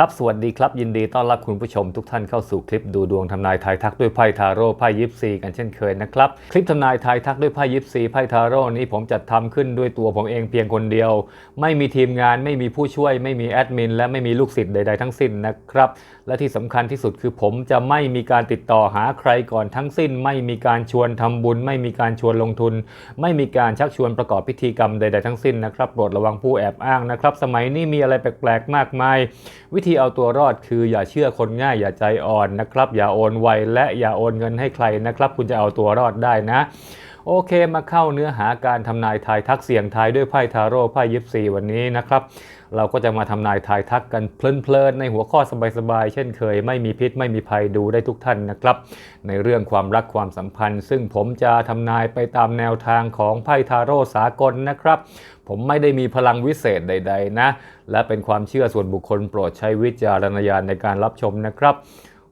ครับสวัสดีครับ ยินดีต้อนรับคุณผู้ชมทุกท่านเข้าสู่คลิปดูดวงทำนายทายทักด้วยไพ่ทาโร่ไพ่ยิปซีกันเช่นเคยนะครับคลิปทำนายทายทักด้วยไพ่ยิปซีไพ่ทาโร่นี้ผมจัดทำขึ้นด้วยตัวผมเองเพียงคนเดียว ไม่มีทีมงานไม่มีผู้ช่วย ไม่มีแอดมินและไม่มีลูกศิษย์ใด ๆ ทั้งสิ้นนะครับ และที่สำคัญที่สุดคือผมจะไม่มีการติดต่อหาใครก่อนทั้งสิ้น ไม่มีการชวนทำบุญ ไม่มีการชวนลงทุน ไม่มีการชักชวนประกอบพิธีกรรมใด ๆ ทั้งสิ้นนะครับโปรดระวังผู้แอบอ้างนะครับ สมัยนี้มีอะไรแปลกๆ มากมาย วิธีเอาตัวรอดคืออย่าเชื่อคนง่าย อย่าใจอ่อนนะครับ อย่าโอนไวและอย่าโอนเงินให้ใครนะครับ คุณจะเอาตัวรอดได้นะ โอเคมาเข้าเนื้อหาการทำนายทายทักเสียงทายด้วยไพ่ทาโร่ไพ่ยิปซีวันนี้นะครับ เราก็จะมาทำนายทายทักกันเพลินๆในหัวข้อสบายๆเช่นเคย ไม่มีพิษไม่มีภัยดูได้ทุกท่านนะครับ ในเรื่องความรักความสัมพันธ์ ซึ่งผมจะทำนายไปตามแนวทางของไพ่ทาโร่สากลนะครับ ผมไม่ได้มีพลังวิเศษใด ๆ นะ และเป็นความเชื่อส่วนบุคคลโปรดใช้วิจารณญาณในการรับชมนะครับ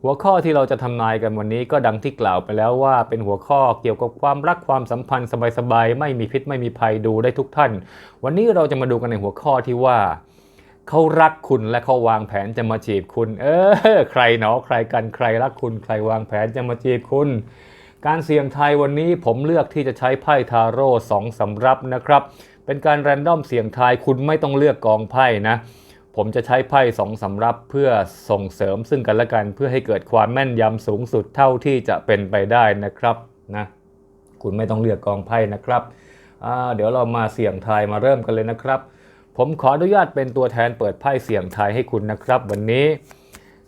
หัวข้อที่เราจะทำนายกันวันนี้ก็ดังที่กล่าวไปแล้วว่า เป็นหัวข้อเกี่ยวกับความรักความสัมพันธ์สบายๆไม่มีพิษไม่มีภัยดูได้ทุกท่าน วันนี้เราจะมาดูกันในหัวข้อที่ว่าเขารักคุณและเขาวางแผนจะมาจีบคุณ เออ ใครหนอใครกันใครรักคุณ ใครวางแผนจะมาจีบคุณ การเสี่ยงทายวันนี้ผมเลือกที่จะใช้ไพ่ทาโร่สองสำรับนะครับ เป็นการแรนดอมเสี่ยงทายคุณไม่ต้องเลือกกองไพ่นะ ผมจะใช้ไพ่สองสำรับเพื่อส่งเสริมซึ่งกันและกันเพื่อให้เกิดความแม่นยำสูงสุดเท่าที่จะเป็นไปได้นะครับนะคุณไม่ต้องเลือกกองไพ่นะครับ เดี๋ยวเรามาเสี่ยงทายมาเริ่มกันเลยนะครับ ผมขออนุญาตเป็นตัวแทนเปิดไพ่เสี่ยงทายให้คุณนะครับ วันนี้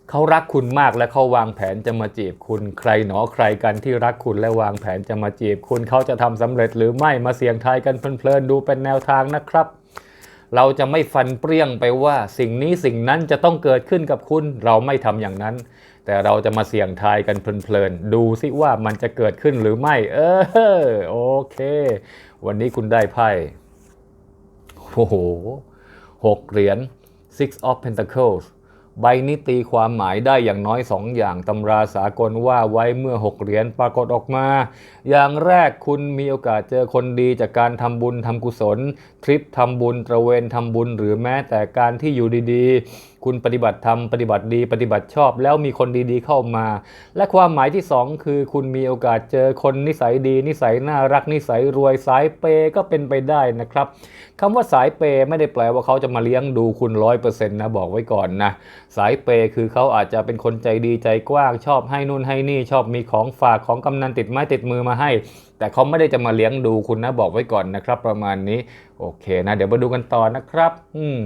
เขารักคุณมากและเขาวางแผนจะมาจีบคุณใครหนอใครกันที่รักคุณและวางแผนจะมาจีบคุณเขาจะทำสำเร็จหรือไม่มาเสี่ยงทายกันเพลินๆดูเป็นแนวทางนะครับ เราจะไม่ฟันเปรี้ยงไปว่าสิ่งนี้สิ่งนั้นจะต้องเกิดขึ้นกับคุณ เราไม่ทำอย่างนั้น แต่เราจะมาเสี่ยงทายกันเพลินๆ ดูซิว่ามันจะเกิดขึ้นหรือไม่ เออโอเค วันนี้คุณได้ไพ่โอ้โหหกเหรียญ six of pentacles ใบนี้ตีความหมายได้อย่างน้อย 2 อย่างตำราสากลว่าไว้เมื่อ 6 เหรียญปรากฏออกมา อย่างแรกคุณมีโอกาสเจอคนดีจากการทำบุญทำกุศล ทริปทำบุญตระเวนทำบุญหรือแม้แต่การที่อยู่ดีๆ คุณปฏิบัติธรรมปฏิบัติดีปฏิบัติชอบ แล้วมีคนดีๆเข้ามา และความหมายที่ 2 คือคุณมีโอกาสเจอคนนิสัยดี นิสัยน่ารักนิสัยรวยสายเปย์ก็เป็นไปได้นะครับคำว่าสายเปย์ไม่ได้แปลว่าเขาจะมาเลี้ยงดูคุณร้อยเปอร์เซ็นต์นะบอกไว้ก่อนนะสายเปย์คือเขาอาจจะเป็นคนใจดีใจกว้างชอบให้นู่นให้นี่ชอบมีของฝากของกำนันติดไม้ติดมือมาให้ แต่เขาไม่ได้จะมาเลี้ยงดูคุณนะบอกไว้ก่อนนะครับ ประมาณนี้โอเคนะ เดี๋ยวมาดูกันต่อนะครับ อืม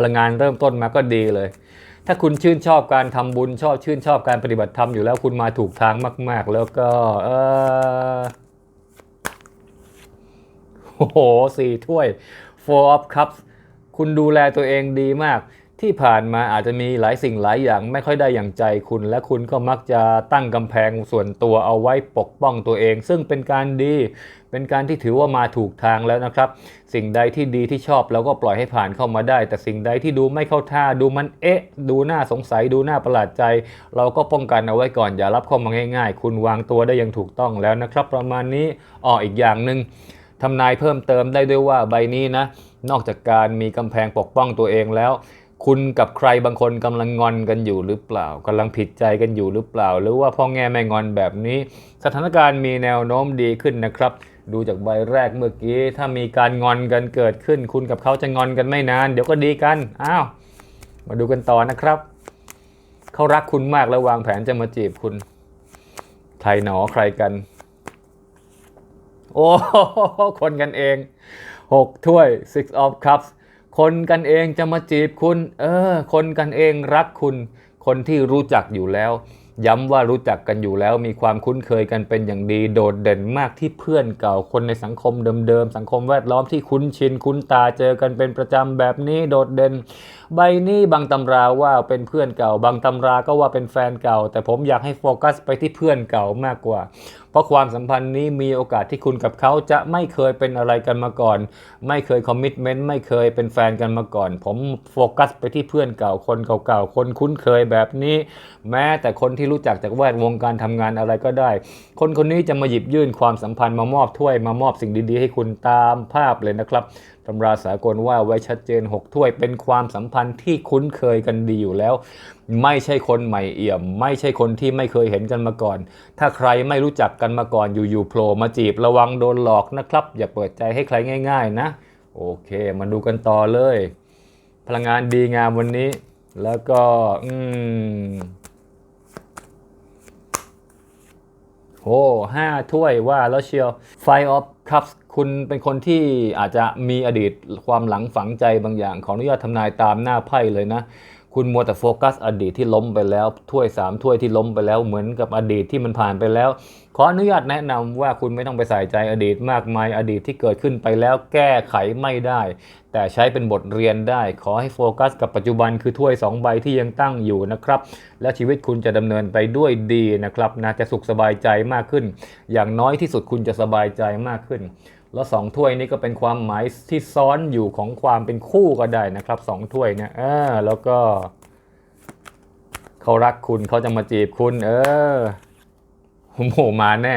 พลังงานเริ่มต้นมาก็ดีเลย ถ้าคุณชื่นชอบการทำบุญชอบชื่นชอบการปฏิบัติธรรมอยู่แล้วคุณมาถูกทางมาก ๆ แล้วก็เออโอ้โหสี่ถ้วย four of cups คุณดูแลตัวเองดีมาก ที่ผ่านมาอาจจะมีหลายสิ่งหลายอย่างไม่ค่อยได้อย่างใจคุณ และคุณก็มักจะตั้งกำแพงส่วนตัวเอาไว้ปกป้องตัวเอง ซึ่งเป็นการดี เป็นการที่ถือว่ามาถูกทางแล้วนะครับ สิ่งใดที่ดีที่ชอบเราก็ปล่อยให้ผ่านเข้ามาได้ แต่สิ่งใดที่ดูไม่เข้าท่าดูมันเอ๊ะ ดูน่าสงสัยดูน่าประหลาดใจ เราก็ป้องกันเอาไว้ก่อนอย่ารับเข้ามาง่ายๆ คุณวางตัวได้อย่างถูกต้องแล้วนะครับ ประมาณนี้อ้ออีกอย่างหนึ่งทำนายเพิ่มเติมได้ด้วยว่าใบนี้นะนอกจากการมีกำแพงปกป้องตัวเองแล้ว คุณกับใครบางคนกำลังงอนกันอยู่หรือเปล่ากำลังผิดใจกันอยู่หรือเปล่า หรือว่าพ่อแง่แม่งอนแบบนี้ สถานการณ์มีแนวโน้มดีขึ้นนะครับ ดูจากใบแรกเมื่อกี้ ถ้ามีการงอนกันเกิดขึ้น คุณกับเขาจะงอนกันไม่นาน เดี๋ยวก็ดีกันอ้าวมาดูกันต่อนะครับเขารักคุณมากแล้ววางแผนจะมาจีบคุณใครหนอใครกัน โอ้คนกันเอง6ถ้วย six of cups คนกันเองจะมาจีบคุณ เออ คนกันเองรักคุณ คนที่รู้จักอยู่แล้ว ย้ำว่ารู้จักกันอยู่แล้ว มีความคุ้นเคยกันเป็นอย่างดี โดดเด่นมากที่เพื่อนเก่า คนในสังคมเดิมๆ สังคมแวดล้อมที่คุ้นชินคุ้นตาเจอกันเป็นประจำแบบนี้โดดเด่น ใบนี้บางตำราว่าเป็นเพื่อนเก่า บางตำราก็ว่าเป็นแฟนเก่า แต่ผมอยากให้โฟกัสไปที่เพื่อนเก่ามากกว่า เพราะความสัมพันธ์นี้มีโอกาสที่คุณกับเขาจะไม่เคยเป็นอะไรกันมาก่อน ไม่เคยคอมมิชเมนต์ไม่เคยเป็นแฟนกันมาก่อน ผมโฟกัสไปที่เพื่อนเก่าคนเก่าๆคนคุ้นเคยแบบนี้ แม้แต่คนที่รู้จักจากแวดวงการทำงานอะไรก็ได้ คนคนนี้จะมาหยิบยื่นความสัมพันธ์มามอบถ้วยมามอบสิ่งดีๆ ให้คุณตามภาพเลยนะครับ ตำราสากลว่าไว้ชัดเจน 6 ถ้วย เป็นความสัมพันธ์ที่คุ้นเคยกันดีอยู่แล้ว ไม่ใช่คนใหม่เอี่ยม ไม่ใช่คนที่ไม่เคยเห็นกันมาก่อน ถ้าใครไม่รู้จักกันมาก่อนอยู่ๆโผล่มาจีบระวังโดนหลอกนะครับ อย่าเปิดใจให้ใครง่าย ๆ นะ โอเค มาดูกันต่อเลย พลังงานดีงามวันนี้ แล้วก็อืมโอ้ห้าถ้วยว่าแล้วเชียว Five of Cups คุณเป็นคนที่อาจจะมีอดีตความหลังฝังใจบางอย่าง ขออนุญาตทำนายตามหน้าไพ่เลยนะ คุณมัวแต่โฟกัส อดีตที่ล้มไปแล้ว ถ้วย3ถ้วยที่ล้มไปแล้วเหมือนกับอดีตที่มันผ่านไปแล้ว ขออนุญาตแนะนำว่าคุณไม่ต้องไปใส่ใจอดีตมากมายอดีตที่เกิดขึ้นไปแล้วแก้ไขไม่ได้ แต่ใช้เป็นบทเรียนได้ ขอให้โฟกัส กับปัจจุบันคือถ้วย 2 ใบที่ยังตั้งอยู่นะครับ และชีวิตคุณจะดำเนินไปด้วยดีนะครับนะจะสุขสบายใจมากขึ้น อย่างน้อยที่สุดคุณจะสบายใจมากขึ้น แล้วสองถ้วยนี้ก็เป็นความหมายที่ซ้อนอยู่ของความเป็นคู่ก็ได้นะครับสองถ้วยเนี่ยอ่าแล้วก็เขารักคุณเขาจะมาจีบคุณ เออโอ้โหมาแน่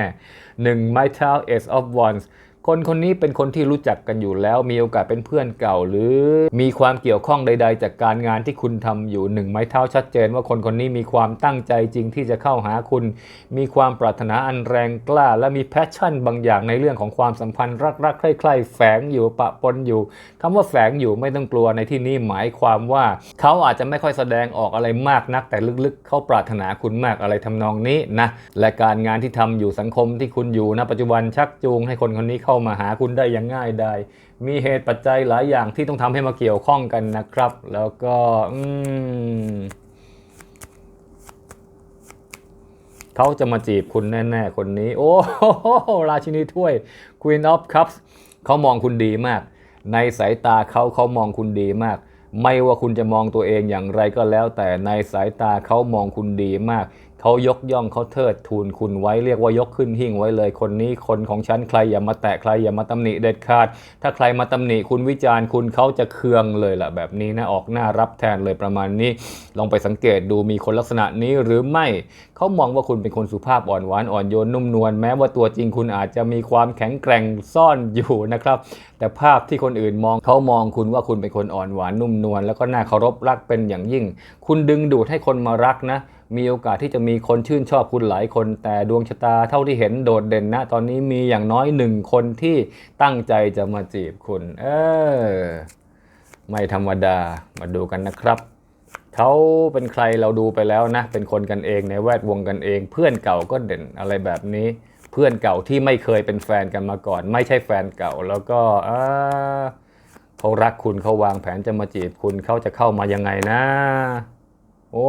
หนึ่งไม้เท้า Ace of Wands คนคนนี้เป็นคนที่รู้จักกันอยู่แล้วมีโอกาสเป็นเพื่อนเก่า หรือมีความเกี่ยวข้องใด ๆ จากการงานที่คุณทำอยู่หนึ่งไม้เท้าชัดเจน ว่าคนคนนี้มีความตั้งใจจริงที่จะเข้าหาคุณ มีความปรารถนาอันแรงกล้า และมีแพชชั่นบางอย่างในเรื่องของความสัมพันธ์รักๆใคร่ๆแฝงอยู่ปะปนอยู่คำว่าแฝงอยู่ไม่ต้องกลัวในที่นี้หมายความว่า เขาอาจจะไม่ค่อยแสดงออกอะไรมากนัก แต่ลึกๆ เขาปรารถนาคุณมากอะไรทำนองนี้นะและการงานที่ทำอยู่สังคมที่คุณอยู่ณปัจจุบันชักจูงให้คนคนนี้เข้าามาหาคุณได้อย่างง่ายได้ มีเหตุปัจจัยหลายอย่างที่ต้องทำให้มาเกี่ยวข้องกันนะครับ แล้วก็อืมเขาจะมาจีบคุณแน่ ๆ คนนี้ โอ้ราชินีถ้วย Queen of Cups เขามองคุณดีมาก ในสายตาเขาเขามองคุณดีมาก ไม่ว่าคุณจะมองตัวเองอย่างไรก็แล้ว แต่ในสายตาเขามองคุณดีมาก เขายกย่องเขาเทิดทูนคุณไว้เรียกว่ายกขึ้นหิ่งไว้เลย คนนี้คนของฉันใครอย่ามาแตะใครอย่ามาตำหนิเด็ดขาด ถ้าใครมาตำหนิคุณวิจารณ์คุณเขาจะเคืองเลยล่ะแบบนี้นะออกหน้ารับแทนเลยประมาณนี้ ลองไปสังเกตดูมีคนลักษณะนี้หรือไม่เขามองว่าคุณเป็นคนสุภาพอ่อนหวานอ่อนโยนนุ่มนวลแม้ว่าตัวจริงคุณอาจจะมีความแข็งแกร่งซ่อนอยู่นะครับ แต่ภาพที่คนอื่นมองเขามองคุณว่าคุณเป็นคนอ่อนหวานนุ่มนวลแล้วก็น่าเคารพรักเป็นอย่างยิ่ง คุณดึงดูดให้คนมารักนะ มีโอกาสที่จะมีคนชื่นชอบคุณหลายคน แต่ดวงชะตาเท่าที่เห็นโดดเด่นนะตอนนี้มีอย่างน้อยหนึ่งคนที่ตั้งใจจะมาจีบคุณ เออ ไม่ธรรมดามาดูกันนะครับเขาเป็นใครเราดูไปแล้วนะ เป็นคนกันเองในแวดวงกันเอง เพื่อนเก่าก็เด่นอะไรแบบนี้ เพื่อนเก่าที่ไม่เคยเป็นแฟนกันมาก่อน ไม่ใช่แฟนเก่าแล้วก็เขารักคุณเขาวางแผนจะมาจีบคุณเขาจะเข้ามายังไงนะ โอ้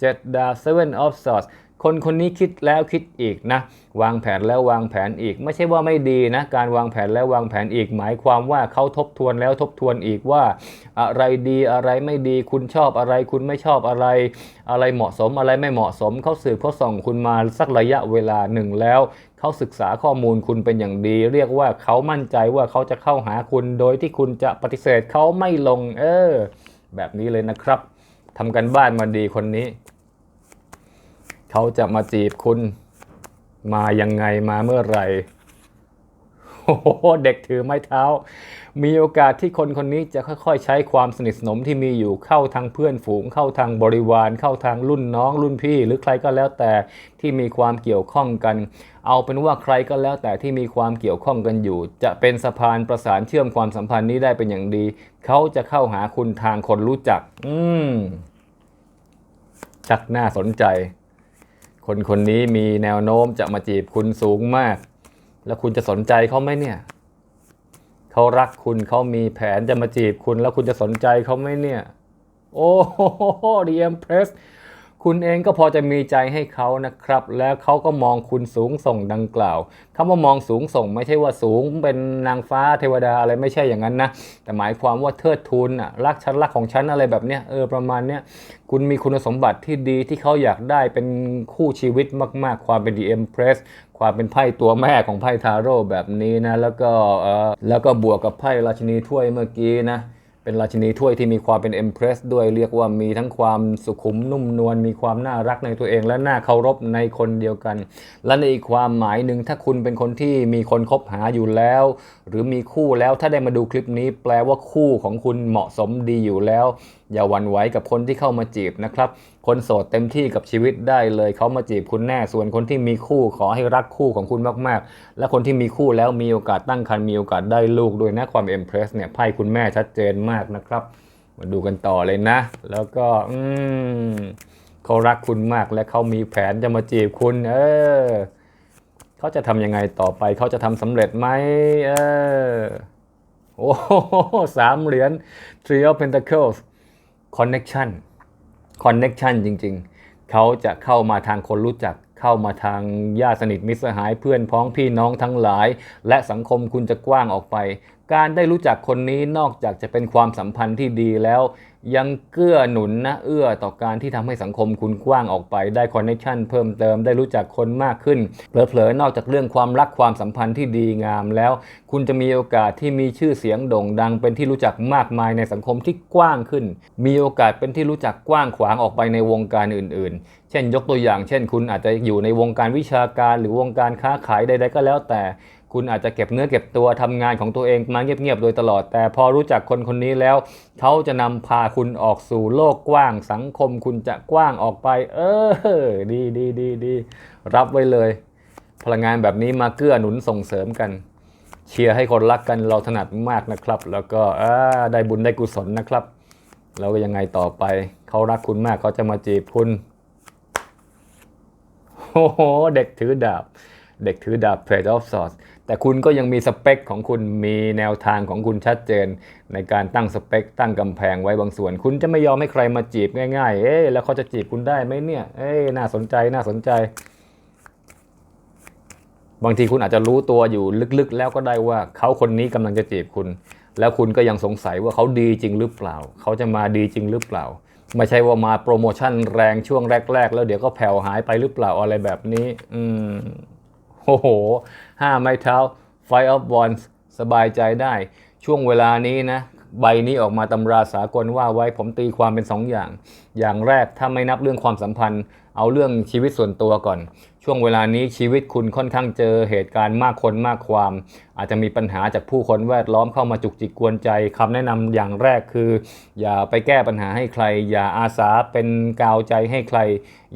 เจ็ดดาบ seven of swords คนคนนี้คิดแล้วคิดอีกนะ วางแผนแล้ววางแผนอีก ไม่ใช่ว่าไม่ดีนะ การวางแผนแล้ววางแผนอีก หมายความว่าเขาทบทวนแล้วทบทวนอีกว่า อะไรดีอะไรไม่ดีคุณชอบอะไร คุณไม่ชอบอะไร อะไรเหมาะสมอะไรไม่เหมาะสมเขาสืบเขาส่องคุณมาสักระยะเวลาหนึ่งแล้วเขาศึกษาข้อมูลคุณเป็นอย่างดี เรียกว่าเขามั่นใจว่าเขาจะเข้าหาคุณโดยที่คุณจะปฏิเสธเขาไม่ลง เออ แบบนี้เลยนะครับทำกันบ้านมาดีคนนี้ เขาจะมาจีบคุณ มายังไงมาเมื่อไหร่โอ้โหเด็กถือไม้เท้า มีโอกาสที่คนคนนี้จะค่อยๆ ใช้ความสนิทสนมที่มีอยู่เข้าทางเพื่อนฝูง เข้าทางบริวาร เข้าทางรุ่นน้องรุ่นพี่ หรือใครก็แล้วแต่ที่มีความเกี่ยวข้องกัน เอาเป็นว่าใครก็แล้วแต่ที่มีความเกี่ยวข้องกันอยู่ จะเป็นสะพานประสานเชื่อมความสัมพันธ์นี้ได้เป็นอย่างดี เขาจะเข้าหาคุณทางคนรู้จัก อืมชักน่าสนใจ คนคนนี้มีแนวโน้มจะมาจีบคุณสูงมาก แล้วคุณจะสนใจเขาไหมเนี่ยเขารักคุณเขามีแผนจะมาจีบคุณ แล้วคุณจะสนใจเขาไหมเนี่ย โอ้โหดีเอ็มเพรส คุณเองก็พอจะมีใจให้เขานะครับ แล้วเขาก็มองคุณสูงส่งดังกล่าวคำว่ามองสูงส่งไม่ใช่ว่าสูงเป็นนางฟ้าเทวดาอะไรไม่ใช่อย่างนั้นนะ แต่หมายความว่าเทิดทูนอะรักฉันรักของฉันอะไรแบบเนี้ยเออประมาณเนี้ยคุณมีคุณสมบัติที่ดีที่เขาอยากได้เป็นคู่ชีวิตมาก ๆ ความเป็น The Empress ความเป็นไพ่ตัวแม่ของไพ่ทาโร่แบบนี้นะ แล้วก็เออแล้วก็บวกกับไพ่ราชินีถ้วยเมื่อกี้นะ เป็นราชินีถ้วยที่มีความเป็นเอ็มเพรสด้วยเรียกว่ามีทั้งความสุขุมนุ่มนวลมีความน่ารักในตัวเอง และน่าเคารพในคนเดียวกัน และในอีกความหมายหนึ่งถ้าคุณเป็นคนที่มีคนคบหาอยู่แล้ว หรือมีคู่แล้วถ้าได้มาดูคลิปนี้ แปลว่าคู่ของคุณเหมาะสมดีอยู่แล้ว อย่าหวั่นไหวกับคนที่เข้ามาจีบนะครับ คนโสดเต็มที่กับชีวิตได้เลยเขามาจีบคุณแน่ส่วนคนที่มีคู่ขอให้รักคู่ของคุณมากๆ และคนที่มีคู่แล้วมีโอกาสตั้งครรภ์มีโอกาสได้ลูกด้วยนะความเอ็มเพรสเนี่ยไพ่คุณแม่ชัดเจนมากนะครับ มาดูกันต่อเลยนะ แล้วก็อืมเขารักคุณมากและเขามีแผนจะมาจีบคุณ เออเขาจะทำยังไงต่อไปเขาจะทำสำเร็จไหมเออโอ้สามเหรียญ Three of Pentacles Connection Connection จริง ๆ เขาจะเข้ามาทางคนรู้จัก เข้ามาทางญาติสนิทมิตรสหายเพื่อนพ้องพี่น้องทั้งหลาย และสังคมคุณจะกว้างออกไป การได้รู้จักคนนี้นอกจากจะเป็นความสัมพันธ์ที่ดีแล้ว ยังเกื้อหนุนนะเอื้อต่อการที่ทำให้สังคมคุณกว้างออกไปได้คอนเนคชันเพิ่มเติมได้รู้จักคนมากขึ้นเผลอๆนอกจากเรื่องความรักความสัมพันธ์ที่ดีงามแล้ว คุณจะมีโอกาสที่มีชื่อเสียงโด่งดัง เป็นที่รู้จักมากมายในสังคมที่กว้างขึ้น มีโอกาสเป็นที่รู้จักกว้างขวางออกไปในวงการอื่น ๆ เช่นยกตัวอย่าง เช่น คุณอาจจะอยู่ในวงการวิชาการ หรือวงการค้าขายใดๆก็แล้วแต่ คุณอาจจะเก็บเนื้อเก็บตัวทำงานของตัวเองมาเงียบๆโดยตลอด แต่พอรู้จักคนคนนี้แล้ว เขาจะนำพาคุณออกสู่โลกกว้าง สังคมคุณจะกว้างออกไป เออ ดีดีดีดีรับไว้เลย พลังงานแบบนี้มาเกื้อหนุนส่งเสริมกัน เชียร์ให้คนรักกันเราถนัดมากนะครับ แล้วก็ได้บุญได้กุศลนะครับ แล้วก็ยังไงต่อไป เขารักคุณมากเขาจะมาจีบคุณโอ้โหเด็กถือดาบ เด็กถือดาบ Page of Swords แต่คุณก็ยังมีสเปคของคุณมีแนวทางของคุณชัดเจน ในการตั้งสเปค ตั้งกำแพงไว้บางส่วน คุณจะไม่ยอมให้ใครมาจีบง่ายๆ เอ๊ะแล้วเขาจะจีบคุณได้ไหมเนี่ย เอ๊ะน่าสนใจน่าสนใจ บางทีคุณอาจจะรู้ตัวอยู่ลึกๆ แล้วก็ได้ว่าเขาคนนี้กำลังจะจีบคุณ แล้วคุณก็ยังสงสัยว่าเขาดีจริงหรือเปล่า เขาจะมาดีจริงหรือเปล่า ไม่ใช่ว่ามาโปรโมชั่นแรงช่วงแรก ๆ แล้วเดี๋ยวก็แผ่วหายไปหรือเปล่าอะไรแบบนี้ อืม โอ้โหห้าไม้เท้า Five of Wands สบายใจได้ ช่วงเวลานี้นะ ใบนี้ออกมาตำราสากลว่าไว้ผมตีความเป็นสองอย่าง อย่างแรกถ้าไม่นับเรื่องความสัมพันธ์ เอาเรื่องชีวิตส่วนตัวก่อน ช่วงเวลานี้ชีวิตคุณค่อนข้างเจอเหตุการณ์มากคนมากความ อาจจะมีปัญหาจากผู้คนแวดล้อมเข้ามาจุกจิกกวนใจคำแนะนำอย่างแรกคือ อย่าไปแก้ปัญหาให้ใคร อย่าอาสาเป็นกาวใจให้ใคร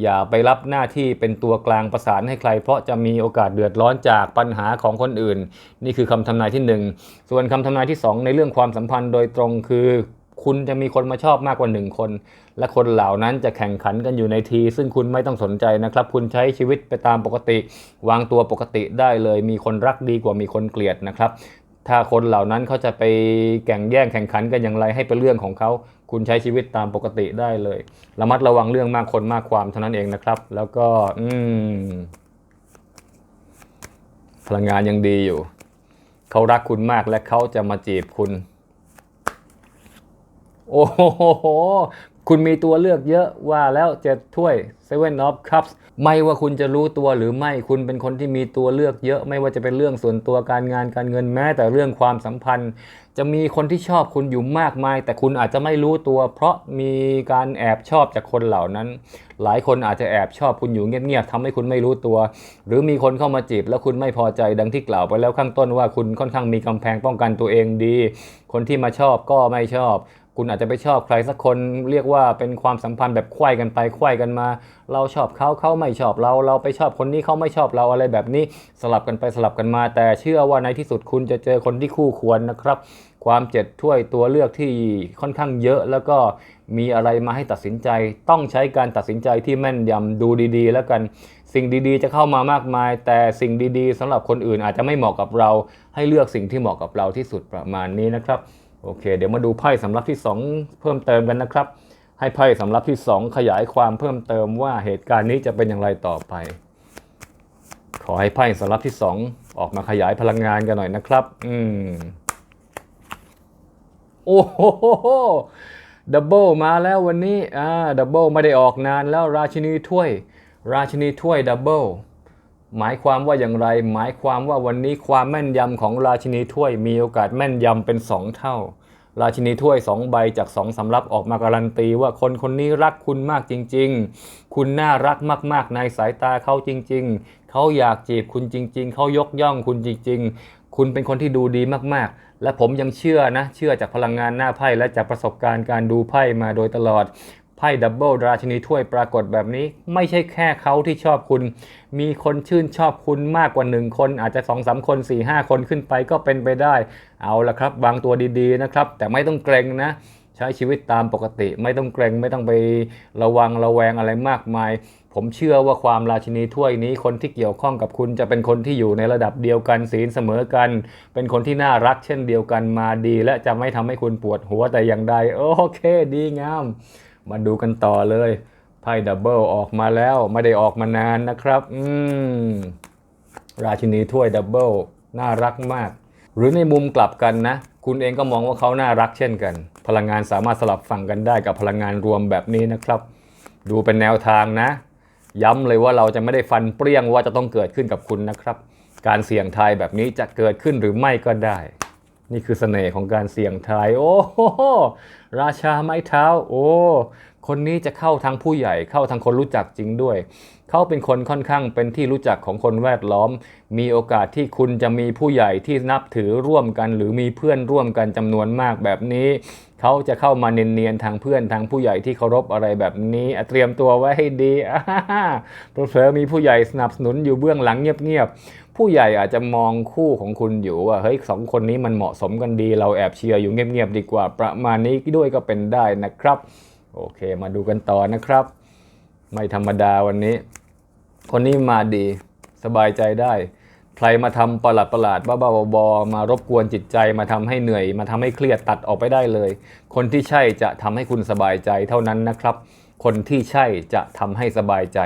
อย่าไปรับหน้าที่เป็นตัวกลางประสานให้ใคร เพราะจะมีโอกาสเดือดร้อนจากปัญหาของคนอื่น นี่คือคำทำนายที่หนึ่งส่วนคำทำนายที่สองในเรื่องความสัมพันธ์โดยตรงคือ คุณจะมีคนมาชอบมากกว่าหนึ่งคน และคนเหล่านั้นจะแข่งขันกันอยู่ในที ซึ่งคุณไม่ต้องสนใจนะครับ คุณใช้ชีวิตไปตามปกติ วางตัวปกติได้เลย มีคนรักดีกว่ามีคนเกลียดนะครับ ถ้าคนเหล่านั้นเขาจะไปแข่งแย่งแข่งขันกันอย่างไรให้เป็นเรื่องของเขาคุณใช้ชีวิตตามปกติได้เลย ระมัดระวังเรื่องมากคนมากความเท่านั้นเองนะครับ แล้วก็อืมพลังงานยังดีอยู่ เขารักคุณมากและเขาจะมาจีบคุณ โอ้โห คุณมีตัวเลือกเยอะว่าแล้วเจ็ดถ้วย Seven of Cups ไม่ว่าคุณจะรู้ตัวหรือไม่คุณเป็นคนที่มีตัวเลือกเยอะ ไม่ว่าจะเป็นเรื่องส่วนตัวการงานการเงินแม้แต่เรื่องความสัมพันธ์ จะมีคนที่ชอบคุณอยู่มากมาย แต่คุณอาจจะไม่รู้ตัว เพราะมีการแอบชอบจากคนเหล่านั้น หลายคนอาจจะแอบชอบคุณอยู่เงียบๆทำให้คุณไม่รู้ตัว หรือมีคนเข้ามาจีบแล้วคุณไม่พอใจดังที่กล่าวไปแล้วข้างต้นว่าคุณค่อนข้างมีกำแพงป้องกันตัวเองดี คนที่มาชอบก็ไม่ชอบ คุณอาจจะไปชอบใครสักคนเรียกว่าเป็นความสัมพันธ์แบบไขว้กันไปไขว้กันมา เราชอบเขาเขาไม่ชอบเรา เราไปชอบคนนี้เขาไม่ชอบเราอะไรแบบนี้สลับกันไปสลับกันมา แต่เชื่อว่าในที่สุดคุณจะเจอคนที่คู่ควรนะครับ ความเจ็ดถ้วยตัวเลือกที่ค่อนข้างเยอะ แล้วก็มีอะไรมาให้ตัดสินใจ ต้องใช้การตัดสินใจที่แม่นยำดูดีๆ แล้วกันสิ่งดีๆ จะเข้ามามากมาย แต่สิ่งดีๆสำหรับคนอื่นอาจจะไม่เหมาะกับเรา ให้เลือกสิ่งที่เหมาะกับเราที่สุดประมาณนี้นะครับ โอเค เดี๋ยวมาดูไพ่สำรับที่ 2 เพิ่มเติมกันนะครับ ให้ไพ่สำรับที่ 2 ขยายความเพิ่มเติมว่าเหตุการณ์นี้จะเป็นอย่างไรต่อไป ขอให้ไพ่สำรับที่ 2 ออกมาขยายพลังงานกันหน่อยนะครับ อืมโอ้โหดับเบิลมาแล้ววันนี้อ่าดับเบิลไม่ได้ออกนานแล้วราชินีถ้วย ราชินีถ้วยดับเบิล หมายความว่าอย่างไร หมายความว่าวันนี้ความแม่นยำของราชินีถ้วยมีโอกาสแม่นยำเป็น 2 เท่า ราชินีถ้วย 2 ใบจาก 2สำรับออกมาการันตีว่าคนคนนี้รักคุณมากจริง ๆ คุณน่ารักมากๆ ในสายตาเขาจริง ๆ เขาอยากจีบคุณจริง ๆ เขายกย่องคุณจริง ๆ คุณเป็นคนที่ดูดีมากๆ และผมยังเชื่อนะ เชื่อจากพลังงานหน้าไพ่และจากประสบการณ์การดูไพ่มาโดยตลอด พ่ดับเบิลราชินีถ้วยปรากฏแบบนี้ ไม่ใช่แค่เขาที่ชอบคุณ มีคนชื่นชอบคุณมากกว่า 1 คนอาจจะ2อสคน 4 5 คนขึ้นไปก็เป็นไปได้ เอาละครับวางตัวดีๆนะครับ แต่ไม่ต้องเกรงนะ ใช้ชีวิตตามปกติ ไม่ต้องเกรงไม่ต้องไประวังระแวงอะไรมากมาย ผมเชื่อว่าความราชินีถ้วยนี้คนที่เกี่ยวข้องกับคุณจะเป็นคนที่อยู่ในระดับเดียวกันศีลเสมอกัน เป็นคนที่น่ารักเช่นเดียวกันมาดี และจะไม่ทำให้คุณปวดหัวแต่อย่างใดโอเค ดีงาม มาดูกันต่อเลยไพ่ดับเบิลออกมาแล้วไม่ได้ออกมานานนะครับ อืม ราชินีถ้วยดับเบิลน่ารักมาก หรือในมุมกลับกันนะ คุณเองก็มองว่าเขาน่ารักเช่นกัน พลังงานสามารถสลับฝั่งกันได้กับพลังงานรวมแบบนี้นะครับ ดูเป็นแนวทางนะ ย้ำเลยว่าเราจะไม่ได้ฟันเปรี้ยงว่าจะต้องเกิดขึ้นกับคุณนะครับ การเสี่ยงทายแบบนี้จะเกิดขึ้นหรือไม่ก็ได้ นี่คือเสน่ห์ของการเสี่ยงทาย โอ้โหราชาไม้เท้า โอ้คนนี้จะเข้าทางผู้ใหญ่เข้าทางคนรู้จักจริงด้วย เขาเป็นคนค่อนข้างเป็นที่รู้จักของคนแวดล้อม มีโอกาสที่คุณจะมีผู้ใหญ่ที่นับถือร่วมกัน หรือมีเพื่อนร่วมกันจำนวนมากแบบนี้ เขาจะเข้ามาเนียนๆทางเพื่อนทางผู้ใหญ่ที่เคารพอะไรแบบนี้เตรียมตัวไว้ให้ดีอ่าฮ่าฮ่าเผลอมีผู้ใหญ่สนับสนุนอยู่เบื้องหลังเงียบๆ ผู้ใหญ่อาจจะมองคู่ของคุณอยู่ว่าเฮ้ยสองคนนี้มันเหมาะสมกันดี เราแอบเชียร์อยู่เงียบๆดีกว่า ประมาณนี้ด้วยก็เป็นได้นะครับ โอเค มาดูกันต่อนะครับ ไม่ธรรมดาวันนี้ คนนี้มาดีสบายใจได้ ใครมาทำประหลาดประหลาดๆบ้าๆบอๆมารบกวนจิตใจมาทำให้เหนื่อย มาทำให้เครียดตัดออกไปได้เลย คนที่ใช่จะทำให้คุณสบายใจเท่านั้นนะครับ คนที่ใช่จะทำให้สบายใจ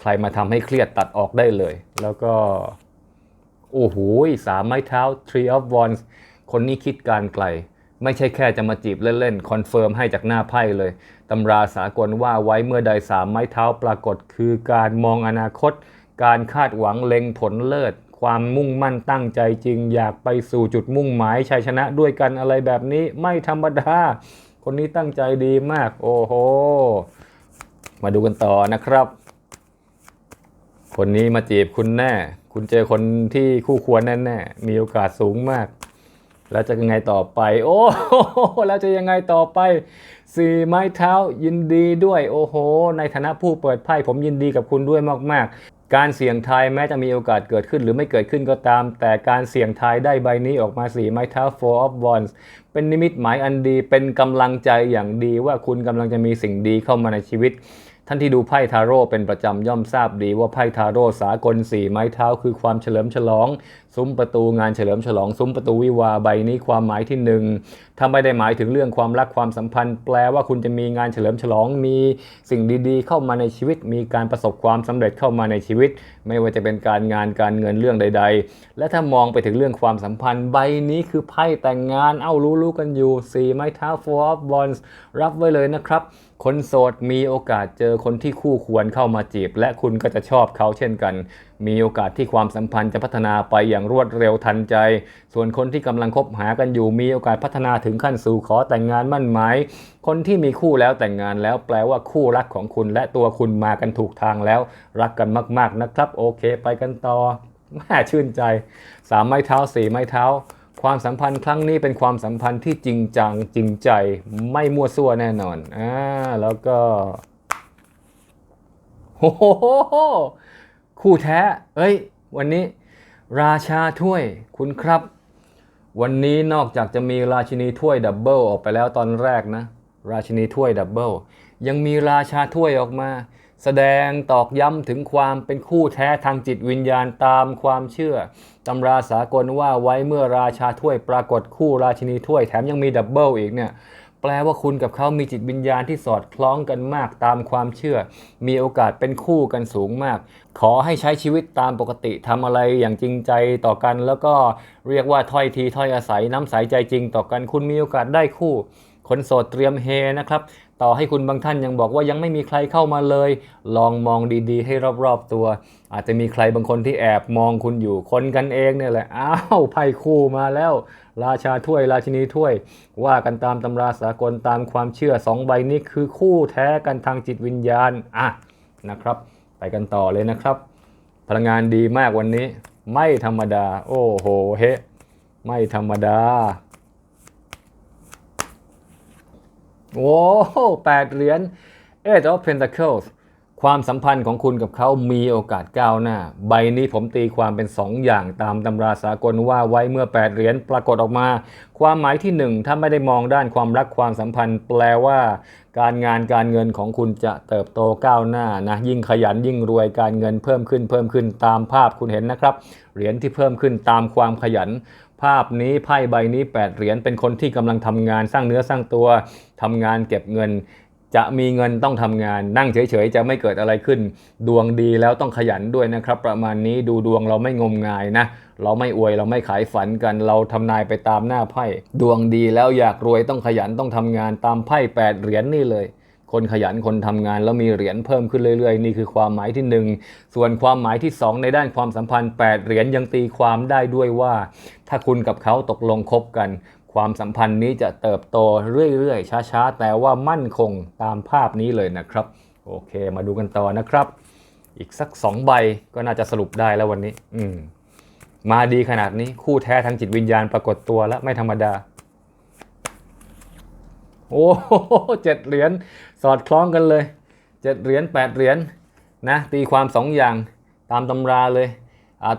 ใครมาทำให้เครียดตัดออกได้เลย แล้วก็ โอ้โหสามไม้เท้า Three of Wands คนนี้คิดการไกล ไม่ใช่แค่จะมาจีบเล่นๆ คอนเฟิร์มให้จากหน้าไพ่เลย ตำราสากลว่าไว้เมื่อใดสามไม้เท้าปรากฏ คือการมองอนาคต การคาดหวังเล็งผลเลิศ ความมุ่งมั่นตั้งใจจริง อยากไปสู่จุดมุ่งหมายชัยชนะด้วยกันอะไรแบบนี้ไม่ธรรมดา คนนี้ตั้งใจดีมาก โอ้โห มาดูกันต่อนะครับ คนนี้มาจีบคุณแน่ คุณเจอคนที่คู่ควรแน่ๆมีโอกาสสูงมาก แล้วจะยังไงต่อไป โอ้แล้วจะยังไงต่อไปสี่ไม้เท้ายินดีด้วย โอ้โห ในฐานะผู้เปิดไพ่ผมยินดีกับคุณด้วยมากๆ การเสี่ยงทายแม้จะมีโอกาสเกิดขึ้นหรือไม่เกิดขึ้นก็ตาม แต่การเสี่ยงทายได้ใบนี้ออกมาสี่ไม้เท้า four of wands เป็นนิมิตหมายอันดีเป็นกำลังใจอย่างดีว่าคุณกำลังจะมีสิ่งดีเข้ามาในชีวิต ท่านที่ดูไพ่ทาโร่เป็นประจำย่อมทราบดีว่าไพ่ทาโร่สากลสี่ไม้เท้าคือความเฉลิมฉลอง ซุ้มประตูงานเฉลิมฉลอง ซุ้มประตูวิวาใบนี้ความหมายที่หนึ่งถ้าไม่ได้หมายถึงเรื่องความรักความสัมพันธ์ แปลว่าคุณจะมีงานเฉลิมฉลอง มีสิ่งดีๆ เข้ามาในชีวิต มีการประสบความสำเร็จเข้ามาในชีวิต ไม่ว่าจะเป็นการงานการเงินเรื่องใด ๆ และถ้ามองไปถึงเรื่องความสัมพันธ์ใบนี้คือไพ่แต่งงานเอ้ารู้ๆกันอยู่สี่ไม้เท้า four of wands รับไว้เลยนะครับ คนโสดมีโอกาสเจอคนที่คู่ควรเข้ามาจีบ และคุณก็จะชอบเขาเช่นกัน มีโอกาสที่ความสัมพันธ์จะพัฒนาไปอย่างรวดเร็วทันใจ ส่วนคนที่กำลังคบหากันอยู่ มีโอกาสพัฒนาถึงขั้นสู่ขอแต่งงานมั่นหมาย คนที่มีคู่แล้วแต่งงานแล้วแปลว่าคู่รักของคุณและตัวคุณมากันถูกทางแล้ว รักกันมาก ๆนะครับ โอเค ไปกันต่อแม่ชื่นใจสามไม้เท้าสี่ไม้เท้า ความสัมพันธ์ครั้งนี้เป็นความสัมพันธ์ที่จริงจังจริงใจไม่มั่วซั่วแน่นอนอ่าแล้วก็โอ้โหคู่แท้ เอ้ย วันนี้ ราชาถ้วยคุณครับ วันนี้นอกจากจะมีราชินีถ้วยดับเบิลออกไปแล้วตอนแรกนะ ราชินีถ้วยดับเบิลยังมีราชาถ้วยออกมา แสดงตอกย้ำถึงความเป็นคู่แท้ทางจิตวิญญาณตามความเชื่อตำราสากลว่าไว้เมื่อราชาถ้วยปรากฏคู่ราชินีถ้วยแถมยังมีดับเบิลอีกเนี่ยแปลว่าคุณกับเขามีจิตวิญญาณที่สอดคล้องกันมากตามความเชื่อ มีโอกาสเป็นคู่กันสูงมาก ขอให้ใช้ชีวิตตามปกติทำอะไรอย่างจริงใจต่อกัน แล้วก็เรียกว่าถ้อยทีถ้อยอาศัยน้ำใสใจจริงต่อกัน คุณมีโอกาสได้คู่ คนโสดเตรียมเฮนะครับ ต่อให้คุณบางท่านยังบอกว่ายังไม่มีใครเข้ามาเลย ลองมองดีๆ ให้รอบๆตัว อาจจะมีใครบางคนที่แอบมองคุณอยู่คนกันเองเนี่ยแหละ อ้าวไพ่คู่มาแล้ว ราชาถ้วยราชินีถ้วย ว่ากันตามตำราสากลตามความเชื่อสองใบนี้คือคู่แท้กันทางจิตวิญญาณอะนะครับ ไปกันต่อเลยนะครับ พลังงานดีมากวันนี้ ไม่ธรรมดา โอ้โหเฮไม่ธรรมดา โอ้แปดเหรียญ Eight of Pentacles ความสัมพันธ์ของคุณกับเขามีโอกาสก้าวหน้า ใบนี้ผมตีความเป็น 2 อย่างตามตำราสากลว่าไว้เมื่อ 8 เหรียญปรากฏออกมา ความหมายที่ 1 ถ้าไม่ได้มองด้านความรักความสัมพันธ์ แปลว่า การงานการเงินของคุณจะเติบโตก้าวหน้านะยิ่งขยันยิ่งรวยการเงินเพิ่มขึ้นเพิ่มขึ้นตามภาพคุณเห็นนะครับ เหรียญที่เพิ่มขึ้นตามความขยัน ภาพนี้ไพ่ใบนี้ 8 เหรียญเป็นคนที่กำลังทำงานสร้างเนื้อสร้างตัวทำงานเก็บเงิน จะมีเงินต้องทำงาน นั่งเฉยๆ จะไม่เกิดอะไรขึ้น ดวงดีแล้วต้องขยันด้วยนะครับ ประมาณนี้ดูดวงเราไม่งมงายนะ เราไม่อวยเราไม่ขายฝันกัน เราทำนายไปตามหน้าไพ่ ดวงดีแล้วอยากรวยต้องขยันต้องทำงานตามไพ่แปดเหรียญนี่เลย คนขยันคนทำงานแล้วมีเหรียญเพิ่มขึ้นเรื่อยๆ นี่คือความหมายที่หนึ่งส่วนความหมายที่สองในด้านความสัมพันธ์ 8 เหรียญยังตีความได้ด้วยว่า ถ้าคุณกับเขาตกลงคบกัน ความสัมพันธ์นี้จะเติบโตเรื่อยๆ ช้าๆ แต่ว่ามั่นคงตามภาพนี้เลยนะครับ โอเค มาดูกันต่อนะครับ อีกสักสองใบก็น่าจะสรุปได้แล้ววันนี้ อืมมาดีขนาดนี้คู่แท้ทางจิตวิญญาณปรากฏตัวแล้วไม่ธรรมดา โอ้โหเจ็ดเหรียญสอดคล้องกันเลยเจ็ดเหรียญแปดเหรียญนะตีความสองอย่างตามตำราเลย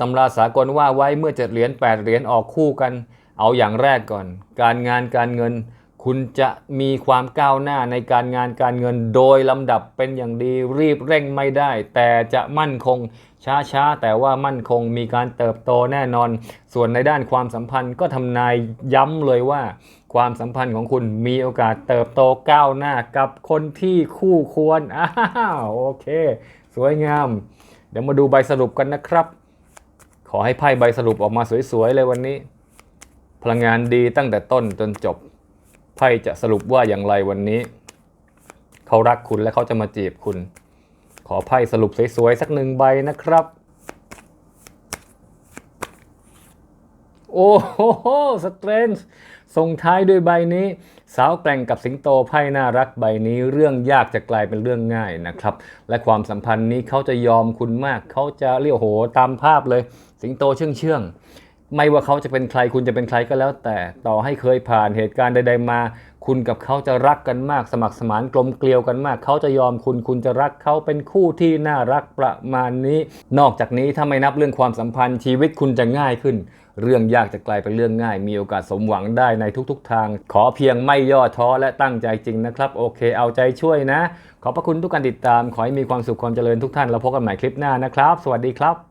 ตำราสากลว่าไว้เมื่อเจ็ดเหรียญแปดเหรียญออกคู่กัน เอาอย่างแรกก่อน การงานการเงิน คุณจะมีความก้าวหน้าในการงานการเงินโดยลำดับเป็นอย่างดีรีบเร่งไม่ได้ แต่จะมั่นคงช้าๆ แต่ว่ามั่นคงมีการเติบโตแน่นอน ส่วนในด้านความสัมพันธ์ก็ทำนายย้ำเลยว่าความสัมพันธ์ของคุณมีโอกาสเติบโตก้าวหน้ากับคนที่คู่ควร อ้าวโอเค สวยงาม เดี๋ยวมาดูใบสรุปกันนะครับ ขอให้ไพ่ใบสรุปออกมาสวยๆเลยวันนี้ พลังงานดีตั้งแต่ต้นจนจบ ไพ่จะสรุปว่าอย่างไรวันนี้ เขารักคุณและเขาจะมาจีบคุณ ขอไพ่สรุปสวยๆสักหนึ่งใบนะครับโอ้โหสเตรนจ์ ส่งท้ายด้วยใบนี้ สาวแกร่งกับสิงโตไพ่น่ารักใบนี้เรื่องยากจะกลายเป็นเรื่องง่ายนะครับ และความสัมพันธ์นี้เขาจะยอมคุณมาก เขาจะเรียกโหตามภาพเลย สิงโตเชื่องเชื่องไม่ว่าเขาจะเป็นใครคุณจะเป็นใครก็แล้ว แต่ต่อให้เคยผ่านเหตุการณ์ใด ๆ มา คุณกับเขาจะรักกันมาก สมัครสมานกลมเกลียวกันมาก เขาจะยอมคุณคุณจะรักเขาเป็นคู่ที่น่ารักประมาณนี้ นอกจากนี้ถ้าไม่นับเรื่องความสัมพันธ์ชีวิตคุณจะง่ายขึ้น เรื่องยากจะกลายเป็นเรื่องง่าย มีโอกาสสมหวังได้ในทุกๆทาง ขอเพียงไม่ย่อท้อและตั้งใจจริงนะครับ โอเค เอาใจช่วยนะ ขอบพระคุณทุกการติดตาม ขอให้มีความสุขความเจริญทุกท่าน แล้วพบกันใหม่คลิปหน้านะครับ สวัสดีครับ